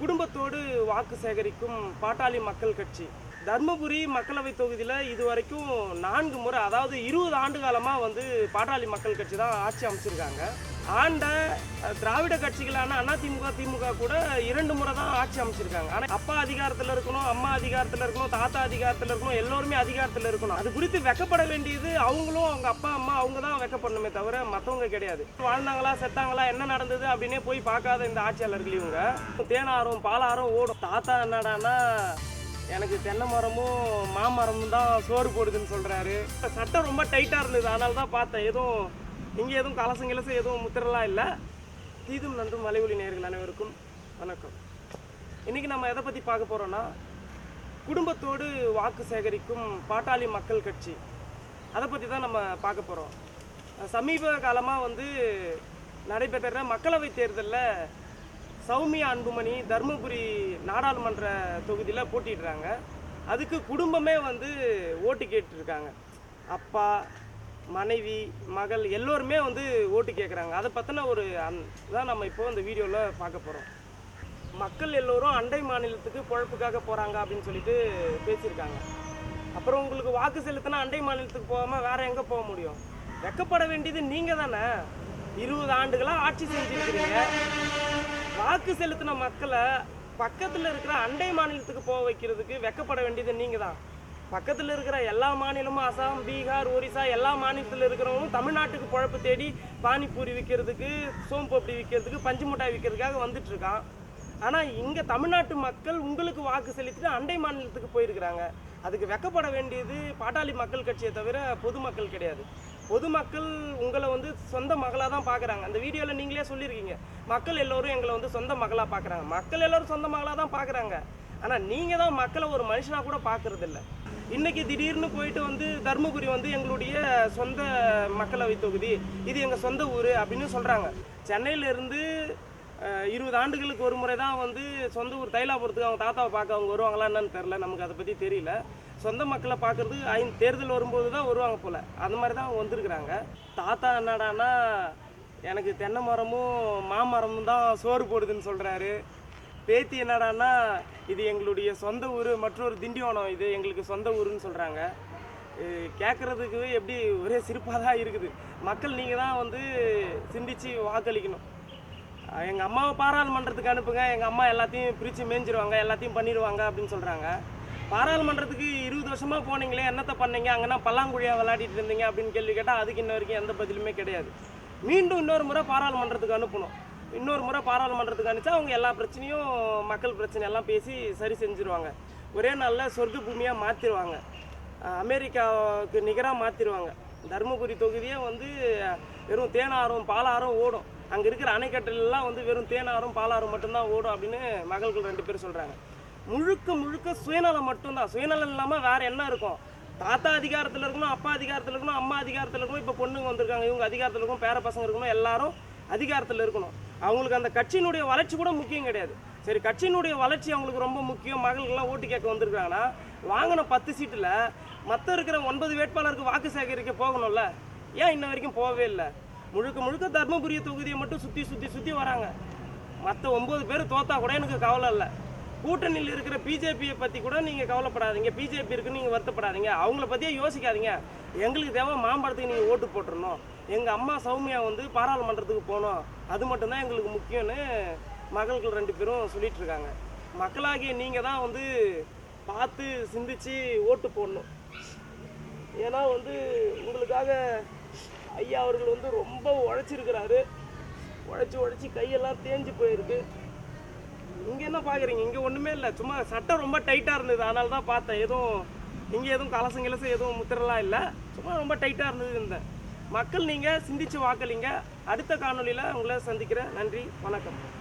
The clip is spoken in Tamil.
குடும்பத்தோடு வாக்கு சேகரிக்கும் பாட்டாளி மக்கள் கட்சி. தர்மபுரி மக்களவை தொகுதியில் இது வரைக்கும் நான்கு முறை அதாவது இருபது ஆண்டு காலமாக வந்து பாட்டாளி மக்கள் கட்சி தான் ஆட்சி அமைச்சிருக்காங்க. ஆண்ட திராவிட கட்சிகளான அதிமுக திமுக கூட இரண்டு முறை தான் ஆட்சி அமைச்சிருக்காங்க. ஆனால் அப்பா அதிகாரத்தில் இருக்கணும் அம்மா அதிகாரத்தில் இருக்கணும் தாத்தா அதிகாரத்தில் இருக்கணும் எல்லோருமே அதிகாரத்தில் இருக்கணும். அது குறித்து வெக்கப்பட வேண்டியது அவங்களும் அவங்க அப்பா அம்மா அவங்க தான் வெக்கப்படணுமே தவிர மற்றவங்க கிடையாது. வாழ்ந்தாங்களா செத்தாங்களா என்ன நடந்தது அப்படின்னே போய் பார்க்காத இந்த ஆட்சியாளர்கள் இவங்க. தேனாரும் பாலாரும் ஓடும். தாத்தா என்னடான்னா எனக்கு தென்னை மரமும் மாமரமும் தான் சோறு போடுதுன்னு சொல்கிறாரு சட்டை ரொம்ப டைட்டாக இருந்தது. அதனால தான் பார்த்தேன். எதுவும் இங்கே எதுவும் கலசம் கிலசம் எதுவும் முத்திரலாம் இல்லை. தீதும் நன்றும் மலைவொலி நேயர்கள் அனைவருக்கும் வணக்கம். இன்றைக்கி நம்ம எதை பற்றி பார்க்க போகிறோன்னா குடும்பத்தோடு வாக்கு சேகரிக்கும் பாட்டாளி மக்கள் கட்சி. அதை பற்றி தான் நம்ம பார்க்க போகிறோம் சமீப காலமாக வந்து நடைபெற்ற மக்களவை தேர்தலில் சௌமியா அன்புமணி தருமபுரி நாடாளுமன்ற தொகுதியில் போட்டிடுறாங்க அதுக்கு குடும்பமே வந்து ஓட்டு கேட்டுருக்காங்க. அப்பா மனைவி மகள் எல்லோருமே வந்து ஓட்டு கேட்குறாங்க அதை பற்றின ஒரு அந் தான் நம்ம இப்போ இந்த வீடியோவில் பார்க்க போகிறோம் மக்கள் எல்லோரும் அண்டை மாநிலத்துக்கு பொழப்புக்காக போகிறாங்க அப்படின்னு சொல்லிட்டு பேசியிருக்காங்க. அப்புறம் உங்களுக்கு வாக்கு செலுத்தினா அண்டை மாநிலத்துக்கு போகாமல் வேறு எங்கே போக முடியும்? வெக்கப்பட வேண்டியது நீங்கள் தானே இருபது ஆண்டுகளாக ஆட்சி செஞ்சுருக்கிறீங்க. வாக்கு செலுத்தின மக்களை பக்கத்தில் இருக்கிற அண்டை மாநிலத்துக்கு போக வைக்கிறதுக்கு வெக்கப்பட வேண்டியது நீங்கள் தான் பக்கத்தில் இருக்கிற எல்லா மாநிலமும் அசாம் பீகார் ஒரிசா எல்லா மாநிலத்தில் இருக்கிறவங்களும் தமிழ்நாட்டுக்கு பொழப்பு தேடி பானிபூரி விற்கிறதுக்கு சோம்பப்படி விற்கிறதுக்கு பஞ்சு மிட்டாய் விற்கிறதுக்காக வந்துட்டுருக்கான். ஆனால் இங்கே தமிழ்நாட்டு மக்கள் உங்களுக்கு வாக்கு செலுத்திட்டு அண்டை மாநிலத்துக்கு போயிருக்கிறாங்க. அதுக்கு வெக்கப்பட வேண்டியது பாட்டாளி மக்கள் கட்சியை தவிர பொதுமக்கள் கிடையாது. பொதுமக்கள் உங்களை வந்து சொந்த மகளாக தான் பார்க்குறாங்க அந்த வீடியோவில் நீங்களே சொல்லியிருக்கீங்க. மக்கள் எல்லோரும் எங்களை வந்து சொந்த மகளாக பார்க்குறாங்க மக்கள் எல்லோரும் சொந்த மகளாக தான் பார்க்குறாங்க ஆனால் நீங்கள் தான் மக்களை ஒரு மனுஷனாக கூட பார்க்குறதில்ல இன்றைக்கி இன்னைக்கு திடீர்னு போயிட்டு வந்து தருமபுரி வந்து எங்களுடைய சொந்த மக்களவை தொகுதி இது எங்கள் சொந்த ஊர் அப்படின்னு சொல்கிறாங்க சென்னையிலேருந்து இருபது ஆண்டுகளுக்கு ஒரு முறை தான் வந்து சொந்த ஊர் தைலாபுரத்துக்கு அவங்க தாத்தாவை பார்க்க அவங்க வருவாங்களா என்னன்னு தெரில நமக்கு அதை பற்றி தெரியல. சொந்த மக்களை பார்க்குறது ஐந்து தேர்தல் வரும்போது தான் வருவாங்க போல். அந்த மாதிரி தான் அவங்க வந்திருக்கிறாங்க. தாத்தா என்னடான்னா எனக்கு தென்னை மரமும் மாமரமும் தான் சோறு போடுதுன்னு சொல்கிறாரு பேத்தி என்னடான்னா இது எங்களுடைய சொந்த ஊர் மற்றொரு திண்டிவனம் இது எங்களுக்கு சொந்த ஊருன்னு சொல்கிறாங்க கேட்குறதுக்கு எப்படி ஒரே சிரிப்பாக தான் இருக்குது. மக்கள் நீங்கள் தான் வந்து சிந்தித்து வாக்களிக்கணும். எங்கள் அம்மாவை பாராளுமன்றத்துக்கு அனுப்புங்க. எங்கள் அம்மா எல்லாத்தையும் பிரித்து மேய்ஞ்சிருவாங்க எல்லாத்தையும் பண்ணிடுவாங்க அப்படின்னு சொல்கிறாங்க பாராளுமன்றத்துக்கு இருபது வருஷமாக போனீங்களே என்னத்தை பண்ணீங்க? அங்கன்னா பல்லாங்குழியாக விளையாடிட்டு இருந்தீங்க அப்படின்னு கேள்வி கேட்டால் அதுக்கு இன்ன வரைக்கும் எந்த பதிலுமே கிடையாது. மீண்டும் இன்னொரு முறை பாராளுமன்றத்துக்கு அனுப்பணும். இன்னொரு முறை பாராளுமன்றத்துக்கு அனுப்பிச்சா அவங்க எல்லா பிரச்சனையும் மக்கள் பிரச்சனை எல்லாம் பேசி சரி செஞ்சுருவாங்க. ஒரே நாளில் சொர்க்க பூமியாக மாற்றிடுவாங்க அமெரிக்காவுக்கு நிகராக மாற்றிடுவாங்க தருமபுரி தொகுதியே வந்து வெறும் தேனாரம் பாலாரம் ஓடும். அங்கே இருக்கிற அணைக்கட்டலாம் வந்து வெறும் தேனாரும் பாலாரும் மட்டும்தான் ஓடும் அப்படின்னு மகள்கள் ரெண்டு பேரும் சொல்கிறாங்க முழுக்க முழுக்க சுயநலம் மட்டும்தான். சுயநலம் இல்லாமல் வேறு என்ன இருக்கும்? தாத்தா அதிகாரத்தில் இருக்கணும் அப்பா அதிகாரத்தில் இருக்கணும் அம்மா அதிகாரத்தில் இருக்கணும் இப்போ பொண்ணுங்க வந்திருக்காங்க. இவங்க அதிகாரத்தில் இருக்கணும் பேர பசங்க இருக்கணும் எல்லாரும் அதிகாரத்தில் இருக்கணும். அவங்களுக்கு அந்த கட்சியினுடைய வளர்ச்சி கூட முக்கியம் கிடையாது. சரி கட்சியினுடைய வளர்ச்சி அவங்களுக்கு ரொம்ப முக்கியம். மகளுக்கெல்லாம் ஓட்டு கேட்க வந்திருக்காங்கன்னா வாங்கின பத்து சீட்டில் மற்ற இருக்கிற ஒன்பது வேட்பாளருக்கு வாக்கு சேகரிக்க போகணும்ல? ஏன் இன்ன வரைக்கும் போகவே இல்லை? முழுக்க முழுக்க தர்மபுரிய தொகுதியை மட்டும் சுற்றி சுற்றி சுற்றி வராங்க. மற்ற ஒம்பது பேர் தோத்தா கூட எனக்கு கவலை இல்லை. கூட்டணியில் இருக்கிற பிஜேபியை பற்றி கூட நீங்கள் கவலைப்படாதீங்க. பிஜேபி இருக்குன்னு நீங்கள் வருத்தப்படாதீங்க. அவங்கள பற்றியே யோசிக்காதீங்க. எங்களுக்கு தேவை மாம்பழத்துக்கு நீங்கள் ஓட்டு போட்டுருணும் எங்கள் அம்மா சௌமியா வந்து பாராளுமன்றத்துக்கு போகணும். அது மட்டும்தான் எங்களுக்கு முக்கியம்னு மகள்கள் ரெண்டு பேரும் சொல்லிட்டு இருக்காங்க. மக்களாகிய நீங்கள் தான் வந்து பார்த்து சிந்திச்சு ஓட்டு போடணும். ஏன்னா வந்து உங்களுக்காக ஐயா அவர்கள் வந்து ரொம்ப உழைச்சிருக்கிறாரு. உழைச்சி உழைச்சி கையெல்லாம் தேஞ்சு போயிருக்கு. இங்கே என்ன பார்க்குறீங்க இங்கே ஒன்றுமே இல்லை. சும்மா சட்டை ரொம்ப டைட்டாக இருந்தது. அதனால தான் பார்த்தேன். எதுவும் இங்கே எதுவும் கலசம் கிலசம் எதுவும் முத்திரலாம் இல்லை. சும்மா ரொம்ப டைட்டாக இருந்தது இந்த. மக்கள் நீங்கள் சிந்தித்து வாக்களிங்க. அடுத்த காணொளியில் உங்களை சந்திக்கிறேன். நன்றி. வணக்கம்.